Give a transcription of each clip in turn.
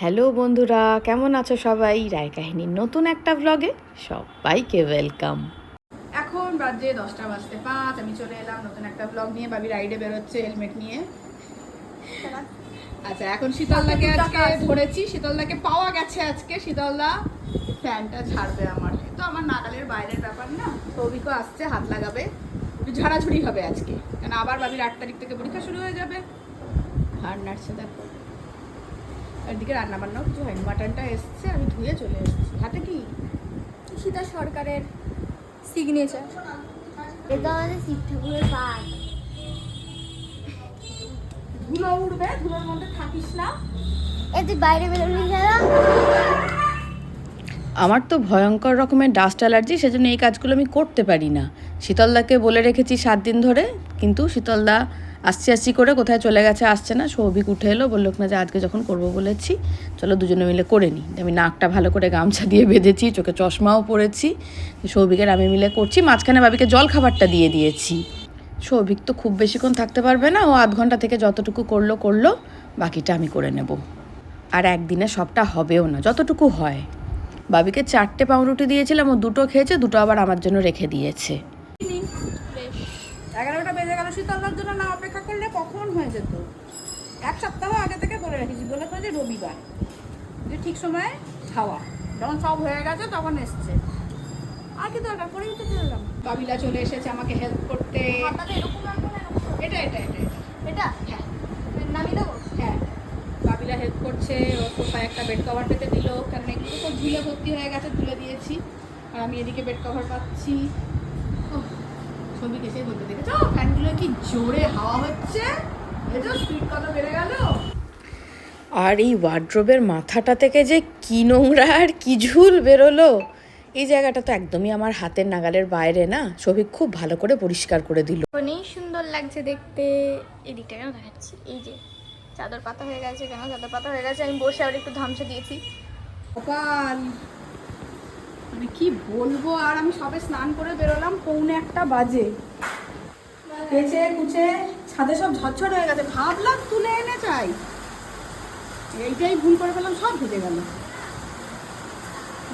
Hello বন্ধুরা কেমন আছো সবাই? রায় কাহিনীর নতুন একটা ব্লগে সবাইকে ওয়েলকাম এখন বাজে দশটা বাজতে পাঁচ আমি চলে এলাম নতুন একটা ব্লগ নিয়ে। বাবি রাইডে বেরোচ্ছে হেলমেট নিয়ে। আচ্ছা এখন শীতলদাকে আজকে ধরেছি। শীতলদাকে পাওয়া গেছে আজকে। শীতলদা ফ্যানটা ছাড়বে আমার। তো আমার নাগালের বাইরের ব্যাপার না। সৌভিকও আসছে হাত লাগাবে। একটু ঝাড়াঝুড়ি হবে আজকে। কারণ আবার বাবির আট তারিখ থেকে পরীক্ষা শুরু হয়ে যাবে। আর নাড়ছে দেখো। এদিকে রান্না বান্নাও কিছু হয়নি। মাটনটা এসছে আমি ধুয়ে চলে এসেছি। হাতে কি? সীতা সরকারের সিগনেচার এটা আমাদের শিব ঠাকুরের পাঠ। ধুলো উঠবে ধুলোর মধ্যে থাকিস না। এ তুই বাইরে বেরোলি খেলা আমার তো ভয়ঙ্কর রকমের ডাস্ট অ্যালার্জি সেজন্য এই কাজগুলো আমি করতে পারি না। শীতলদাকে বলে রেখেছি সাত দিন ধরে কিন্তু শীতলদা আসছি আসছি করে কোথায় চলে গেছে আসছে না। সৌভিক উঠে এলো, বলল না যে আজকে যখন করব বলেছি, চলো দুজনে মিলে করে নিই। আমি নাকটা ভালো করে গামছা দিয়ে বেঁধেছি, চোখে চশমাও পরেছি সৌভিকের আমি মিলে করছি। মাঝখানে বাবিকে জল খাবারটা দিয়ে দিয়েছি। সৌভিক তো খুব বেশিক্ষণ থাকতে পারবে না, ও আধ ঘণ্টা থেকে যতটুকু করল করল, বাকিটা আমি করে নেব। আর একদিনে সবটা হবেও না, যতটুকু হয়। বাবিকে চারটে পাউরুটি দিয়েছিলাম, ও দুটো খেয়েছে, দুটো আবার আমার জন্য রেখে দিয়েছে। হয়ে যেত এক সপ্তাহ আগে থেকে করে রেখেছি বলে যে রবিবার। যে ঠিক সময়ে খাওয়া। যখন সব হয়ে গেছে তখন এসছে। আর কি দরকার? করেই তো ফেললাম কাবিলা চলে এসেছে আমাকে হেল্প করতে? এটা এটা এটা এটা। হ্যাঁ। নামিয়ে দেবো? হ্যাঁ। কাবিলা হেল্প করছে ও কোথায় একটা বেড কভার পেতে দিল। কারণ এগুলো তো ধুলে ভর্তি হয়ে গেছে তুলে দিয়েছি। আর আমি এদিকে বেড কভার পাচ্ছি। ওহ, ছবি কেসে বলতে দেখেছ? ফ্যানগুলো কি জোরে হাওয়া হচ্ছে? আর এই ওয়ার্ড্রোবের মাথাটা থেকে যে কি নোংরা আর কি ঝুল বেরোলো এই জায়গাটা তো একদমই আমার হাতের নাগালের বাইরে না। সবিক খুব ভালো করে পরিষ্কার করে দিল। অনেক সুন্দর লাগছে দেখতে। এদিকটা কেন দেখাচ্ছি? এই যে চাদর পাতা হয়ে গেছে কেন? চাদর পাতা হয়ে গেছে আমি বসে আর একটু ধামসে দিয়েছি। কপাল মানে কি বলব আর আমি সবে স্নান করে বেরোলাম পৌনে একটা বাজে। কেচে কুচে ছাদে সব ঝরঝর হয়ে গেছে। ভাবলাম তুলে এনে চাই। এইটাই ভুল করে ফেলাম সব ভিজে গেল।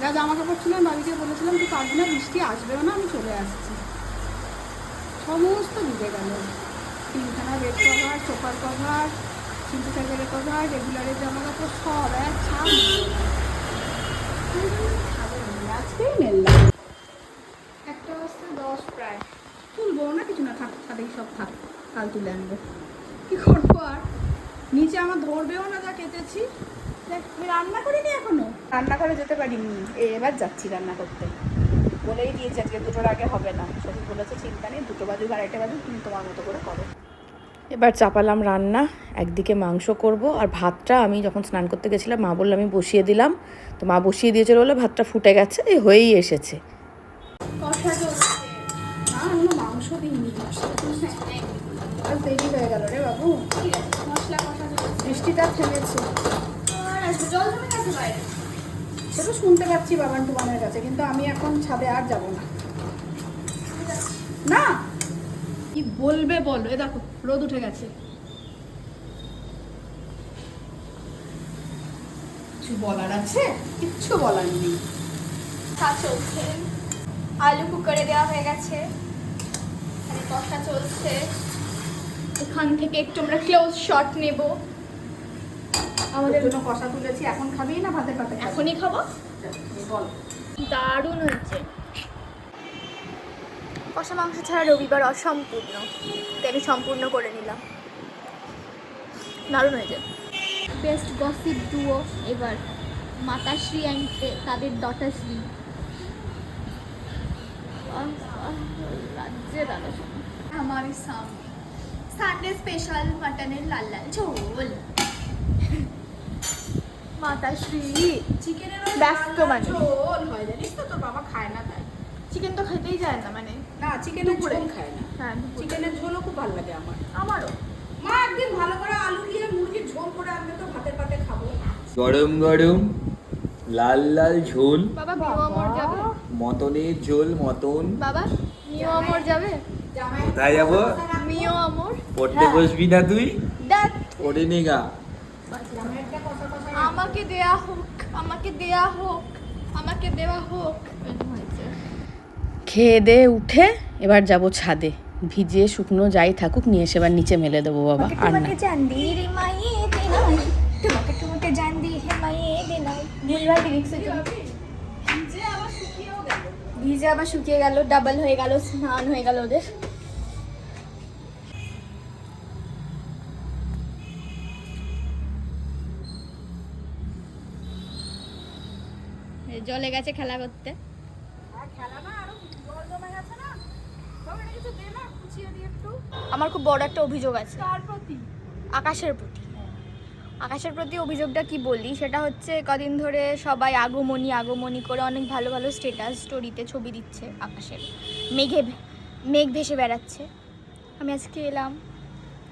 যা জামা কাপড় ছিলাম বাড়িতে বলেছিলাম, তুই পারবি না, বৃষ্টি আসবেও না, আমি চলে আসছি। সমস্ত ভিজে গেল। তিনখানা বেড কভার সোফার কভার চিন্তা চার্জারের কভার রেগুলারের জামা কাপড়, সব এক আজকেই মেললাম। একটা অবস্থা দশ প্রায়। তুলবো না, কিছু না, থাক ছাদেই সব থাক। কাল তুলে আনব কি করব আর? নিচে আমার ধরবেও না যা কেটেছি। দেখ, আমি রান্না করিনি এখনও। রান্নাঘরে যেতে পারিনি। এবার যাচ্ছি রান্না করতে। বলেই দিয়েছি, আজকে দুটোর আগে হবে না। সবই বলেছে, চিন্তা নেই। দুটো বাজুক, আড়াইটে বাজুক, তুমি তোমার মতো করে করো। এবার চাপালাম রান্না, একদিকে মাংস করব আর ভাতটা আমি যখন স্নান করতে গেছিলাম, মা বলল, আমি বসিয়ে দিলাম। তো মা বসিয়ে দিয়েছিল বলে ভাতটা ফুটে গেছে এই হয়েই এসেছে। দেরি হয়ে গেল রে বাবু। বৃষ্টিটা থেমেছে। সেটা শুনতে পাচ্ছি বাবান টুবানের কাছে, কিন্তু আমি এখন ছাদে আর যাব না। না! কি বলবে বলো? এ দেখো, রোদ উঠে গেছে। কিছু বলার আছে? কিচ্ছু বলার নেই। তা চলছে। আলু কুকারে দেওয়া হয়ে গেছে। কষা চলছে। এখান থেকে একটু আমরা ক্লোজ শট নেব। আমাদের জন্য কষা তুলেছি এখন খাবি না ভাতে পাতে? এখনই খাব। বল। দারুণ হয়েছে। কষা মাংস ছাড়া রবিবার অসম্পূর্ণ। তাই আমি সম্পূর্ণ করে নিলাম। দারুণ হয়েছে। বেস্ট গসিপ ডুও এবার মাতাশ্রী অ্যান্ড তাদের ডটাশ্রী আমার সামনে সানডে স্পেশাল মাটনের লাল লাল ঝোল মাতাশ্রী চিকেনের ব্যস্ত মানুষ। ঝোল হয় জানিস তো তোর বাবা খায় না তাই চিকেন তো খেতেই যায় না মানে না চিকেনের। ঝোল খায় না হ্যাঁ চিকেনের ঝোলও খুব ভালো লাগে আমার আমারও মা একদিন ভালো করে আলু দিয়ে মুরগির ঝোল করে আনবে তো ভাতের পাতে খাব গরম গরম লাল লাল ঝোল বাবা মিও আমর যাবে মতনের ঝোল মতন বাবা মিও আমর যাবে কোথায় যাব? মিও আমর। পড়তে বসবি না তুই? দেখ। পড়ে নিগা জামাইয়েরটা কষা কষা আমাকে দেয়া হোক আমাকে দেয়া হোক আমাকে দেওয়া হোক। খেয়ে দিয়ে উঠে এবার যাব ছাদে। ভিজে শুকনো যাই থাকুক নিয়ে এসে এবার নিচে মেলে দেবো বাবা আর না। দে দে ভিজে আবার শুকিয়ে গেল ডাবল হয়ে গেল স্নান হয়ে গেল ওদের। জলে গেছে খেলা করতে। আমার খুব বড় একটা অভিযোগ আছে। আকাশের প্রতি। আকাশের প্রতি অভিযোগটা কি বলি? সেটা হচ্ছে কদিন ধরে সবাই আগমনী আগমনী করে অনেক ভালো ভালো স্টেটাস স্টোরিতে ছবি দিচ্ছে আকাশের। মেঘে মেঘ ভেসে বেড়াচ্ছে। আমি আজকে এলাম।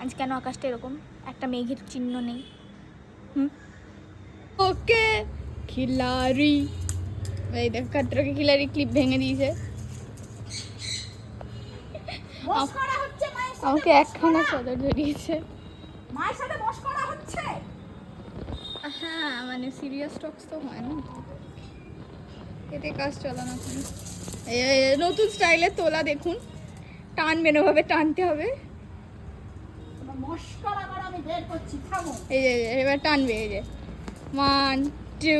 আজ কেন আকাশটা এরকম? একটা মেঘের চিহ্ন নেই। হুম? ওকে খিলাড়ি। এই দেখ খাতরকে খিলাড়ি ক্লিপ ভেঙে দিয়েছে। আমাকে একখানা চাদর ধরিয়েছে মায়ের সাথে বস করা হচ্ছে? হ্যাঁ মানে সিরিয়াস টক্স তো হয় না। এতে কাজ চালানো নতুন স্টাইলের তোলা দেখুন। টানবেন ওভাবে টানতে হবে। এই যে এবার টানবে এই যে। ওয়ান টু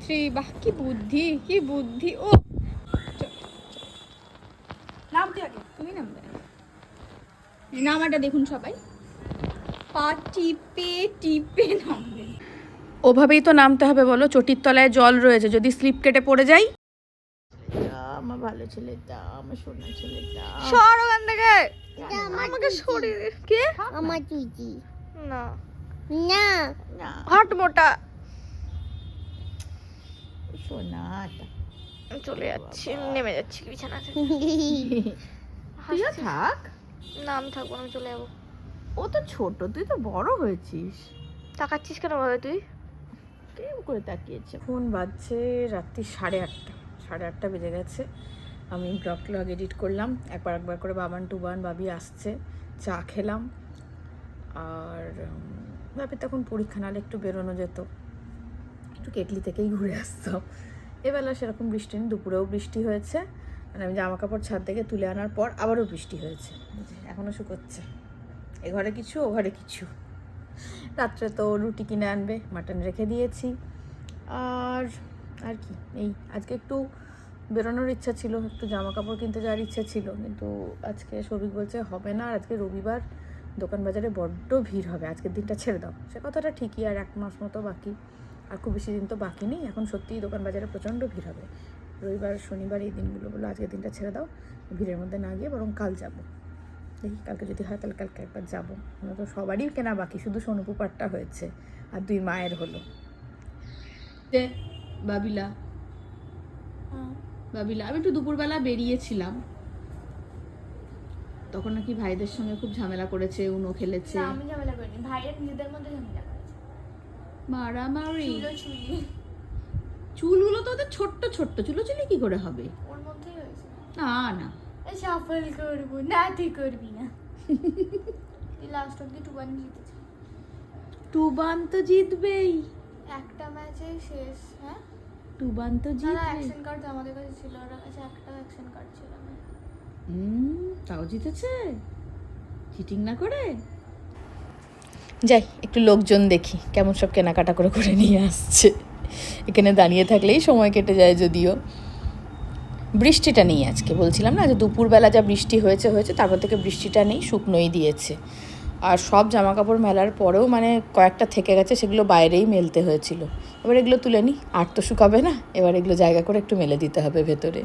থ্রি বাহ কি বুদ্ধি কি বুদ্ধি ও নাম তুই আগে তুমি নামবে নামাটা দেখুন সবাই পা টিপে টিপে নামবে ওভাবেই তো নামতে হবে বলো চটির তলায় জল রয়েছে যদি স্লিপ কেটে পড়ে যাই আমার ভালো ছেলেটা আমার সোনা ছেলেটা সর ওখান থেকে আমাকে। শরীর কে আমার দিদি না না হাট মোটা সোনাটা আমি চলে যাচ্ছি নেমে যাচ্ছি বিছানা থেকে তুইও থাক। না আমি থাকব না আমি চলে যাব। ও তো ছোট তুই তো বড় হয়েছিস। তাকাচ্ছিস কেন ভাবে তুই? কেমন করে তাকিয়েছে? ফোন বাজছে রাত্রি সাড়ে আটটা সাড়ে আটটা বেজে গেছে। আমি ব্লগ ট্লগ এডিট করলাম একবার একবার করে বাবান টুবান বাবি আসছে চা খেলাম। আর বাবির তখন পরীক্ষা নালে একটু বেরোনো যেত। একটু কেটলি থেকেই ঘুরে আসতাম এবেলা সেরকম বৃষ্টি নেই, দুপুরেও বৃষ্টি হয়েছে। মানে আমি জামা কাপড় ছাদ থেকে তুলে আনার পর আবারও বৃষ্টি হয়েছে। এখনও শুকোচ্ছে। এ ঘরে কিছু, ও ঘরে কিছু। রাত্রে তো রুটি কিনে আনবে, মাটন রেখে দিয়েছি। আর আর কি? এই, আজকে একটু বেরোনোর ইচ্ছা ছিল, একটু জামা কাপড় কিনতে যাওয়ার ইচ্ছা ছিল, কিন্তু আজকে সবিক বলছে হবে না, আর আজকে রবিবার দোকান বাজারে বড্ড ভিড় হবে, আজকের দিনটা ছেড়ে দাও। সে কথাটা ঠিকই, আর এক মাস মতো বাকি। আর খুব বেশি দিন তো বাকি নেই। এখন সত্যিই দোকান বাজারে প্রচণ্ড ভিড় হবে। রবিবার শনিবার এই দিনগুলো বলো আজকের দিনটা ছেড়ে দাও। ভিড়ের মধ্যে না গিয়ে বরং কাল যাব। দেখি কালকে যদি হয় তাহলে কালকে একবার যাব। আমরা তো সবারই কেনা বাকি শুধু সোনুপুপারটা হয়েছে আর দুই মায়ের হলো। বাবিলা। বাবিলা আমি একটু দুপুরবেলা বেরিয়েছিলাম। তখন নাকি ভাইদের সঙ্গে খুব ঝামেলা করেছে উনো খেলেছে। আমি ঝামেলা করিনি। ভাইয়ের নিজেদের মধ্যে ঝামেলা। মারামারি। চুলো চুলি চুলগুলো তো ওদের ছোট্ট ছোট্ট চুলো চুলি কি করে হবে? ওর হয়েছে। না না। সাফল করব না তুই করবি না। তুই লাস্ট অব্দি টু ওয়ান জিতেছে। টুবান তো জিতবেই। একটা ম্যাচে শেষ হ্যাঁ? টুবান তো না না জিতবে অ্যাকশন কার্ড আমাদের কাছে ছিল ওর কাছে একটা অ্যাকশন কার্ড ছিল না। হুম তাও জিতেছে? চিটিং না করে? যাই, একটু লোকজন দেখি, কেমন সব কেনাকাটা করে করে নিয়ে আসছে। এখানে দাঁড়িয়ে থাকলেই সময় কেটে যায় যদিও। বৃষ্টিটা নেই আজকে, বলছিলাম না যে দুপুরবেলা যা বৃষ্টি হয়েছে হয়েছে, তারপর থেকে বৃষ্টিটা নেই, শুকনোই দিয়েছে। আর সব জামা কাপড় মেলার পরেও মানে কয়েকটা থেকে গেছে, সেগুলো বাইরেই মেলতে হয়েছিল। এবার এগুলো তুলে নিই আর তো শুকাবে না, এবার এগুলো জায়গা করে একটু মেলে দিতে হবে ভেতরে।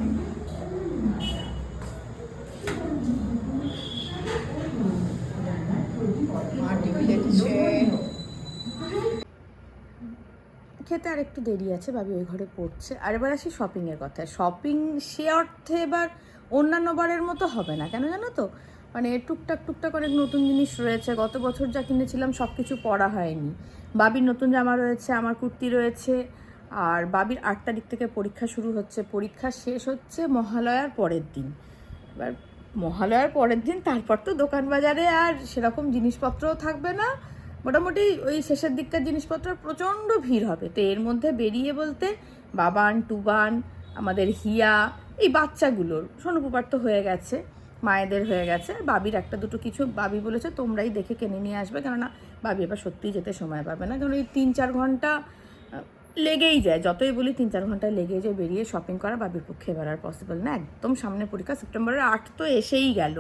খেতে আর একটু দেরি আছে, ভাবি ওই ঘরে পড়ছে। আর এবার আসি শপিংয়ের কথা শপিং সে অর্থে এবার অন্যান্য বারের মতো হবে না। কেন জানো তো? মানে টুকটাক টুকটাক অনেক নতুন জিনিস রয়েছে। গত বছর যা কিনেছিলাম সব কিছু পরা হয়নি। বাবির নতুন জামা রয়েছে, আমার কুর্তি রয়েছে। আর বাবির আট তারিখ থেকে পরীক্ষা শুরু হচ্ছে। পরীক্ষা শেষ হচ্ছে মহালয়ার পরের দিন। এবার মহালয়ার পরের দিন তারপর তো দোকান বাজারে আর সেরকম জিনিসপত্রও থাকবে না। মোটামুটি ওই শেষের দিককার জিনিসপত্র প্রচণ্ড ভিড় হবে। তো এর মধ্যে বেরিয়ে বলতে বাবান, টুবান, আমাদের হিয়া, এই বাচ্চাগুলোর সোনুপুপার তো হয়ে গেছে, মায়েদের হয়ে গেছে। বাবির একটা দুটো কিছু বাবি বলেছে, তোমরাই দেখে কিনে নিয়ে আসবে। কেননা বাবি এবার সত্যিই যেতে সময় পাবে না। কারণ ওই তিন চার ঘণ্টা লেগেই যায়। যতই বলি তিন চার ঘণ্টা লেগেই যায়, বেরিয়ে শপিং করা বাবির পক্ষে এবার আর পসিবল না। একদম সামনে পরীক্ষা, সেপ্টেম্বরের আট তো এসেই গেল।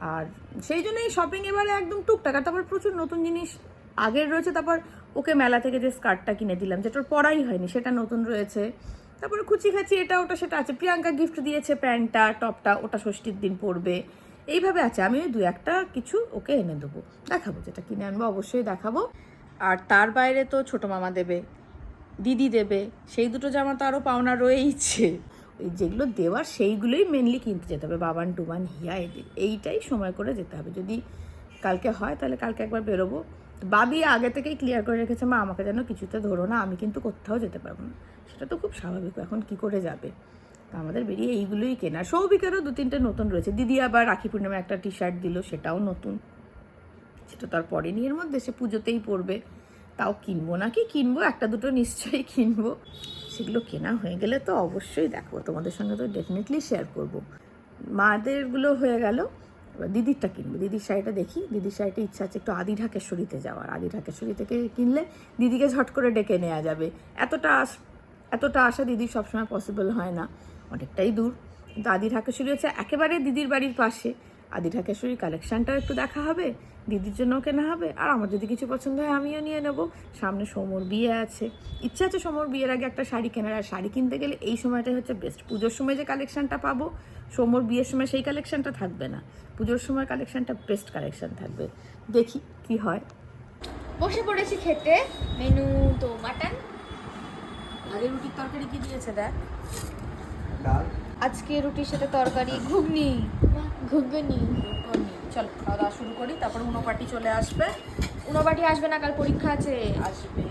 আর সেই জন্য এই শপিং এবারে একদম টুকটাক। আর তারপর প্রচুর নতুন জিনিস আগের রয়েছে, তারপর ওকে মেলা থেকে যে স্কার্টটা কিনে দিলাম, যেটা ওর পরাই হয়নি, সেটা নতুন রয়েছে। তারপরে খুচি খাচি এটা ওটা, সেটা আছে। প্রিয়াঙ্কা গিফট দিয়েছে প্যান্টটা, টপটা, ওটা ষষ্ঠীর দিন পরবে। এইভাবে আছে, আমি ওই দু একটা কিছু ওকে এনে দেবো। দেখাবো যেটা কিনে আনব, অবশ্যই দেখাবো। আর তার বাইরে তো ছোটো মামা দেবে, দিদি দেবে, সেই দুটো জামা তো আরও পাওনা রয়েইছে। যেগুলো দেওয়ার সেইগুলোই মেনলি কিনতে যেতে হবে। বাবান, টুবান, হিয়া, এদের এইটাই সময় করে যেতে হবে। যদি কালকে হয় তাহলে কালকে একবার বেরোবো। বাবি আগে থেকেই ক্লিয়ার করে রেখেছে, মা, আমাকে যেন কিছুতে ধরো না, আমি কিন্তু কোথাও যেতে পারব না। সেটা তো খুব স্বাভাবিক, এখন কি করে যাবে? তা আমাদের বেরিয়ে এইগুলোই কেনা। সৌভিকেরও দু তিনটে নতুন রয়েছে। দিদি আবার রাখি পূর্ণিমা একটা টি শার্ট দিল, সেটাও নতুন। সেটা তো আর পরেনি এর মধ্যে, সে পুজোতেই পড়বে তাও কিনবো নাকি? কিনবো, একটা দুটো নিশ্চয়ই কিনবো। সেগুলো কেনা হয়ে গেলে তো অবশ্যই দেখো তোমাদের সঙ্গে তো ডেফিনেটলি শেয়ার করব। মাদেরগুলো হয়ে গেল, এবার দিদিরটা কিনবো। দিদির শাড়িটা দেখি। দিদির শাড়িটা ইচ্ছা আছে একটু আদি ঢাকেশ্বরীতে যাওয়ার। আদি ঢাকেশ্বরী থেকে কিনলে দিদিকে ঝট করে ডেকে নেওয়া যাবে। এতটা আস, এতটা আসা দিদির সবসময় পসিবল হয় না। অনেকটাই দূর। কিন্তু আদি ঢাকেশ্বরী হচ্ছে একেবারে দিদির বাড়ির পাশে। আদি ঢাকেশ্বরীর কালেকশানটাও একটু দেখা হবে দিদির জন্যও কেনা হবে আর আমার যদি কিছু পছন্দ হয় আমিও নিয়ে নেব। সামনে সোমর বিয়ে আছে। ইচ্ছা আছে সোমর বিয়ের আগে একটা শাড়ি কেনার আর শাড়ি কিনতে গেলে এই সময়টাই হচ্ছে বেস্ট পুজোর সময় যে কালেকশানটা পাবো সোমর বিয়ের সময় সেই কালেকশানটা থাকবে না। পুজোর সময় কালেকশানটা বেস্ট কালেকশান থাকবে। দেখি কি হয়। বসে পড়েছি খেতে। মেনু তো মাটন আগে রুটির তরকারি কি দিয়েছে দেখ? ডাল। আজকে রুটির সাথে তরকারি ঘুগনি। ঘুগনি চল খাওয়া দাওয়া শুরু করি তারপর উনোপাটি চলে আসবে। উনোবাটি আসবে না কাল পরীক্ষা আছে। আসবে।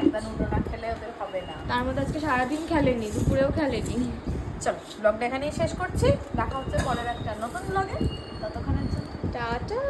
একদম উনো না খেলে ওদের হবে না। তার মধ্যে আজকে সারাদিন খেলেনি দুপুরেও খেলেনি। চল ব্লগটা এখানেই শেষ করছি। দেখা হচ্ছে পরের একটা নতুন ব্লগে ততক্ষণের জন্য। টাটা।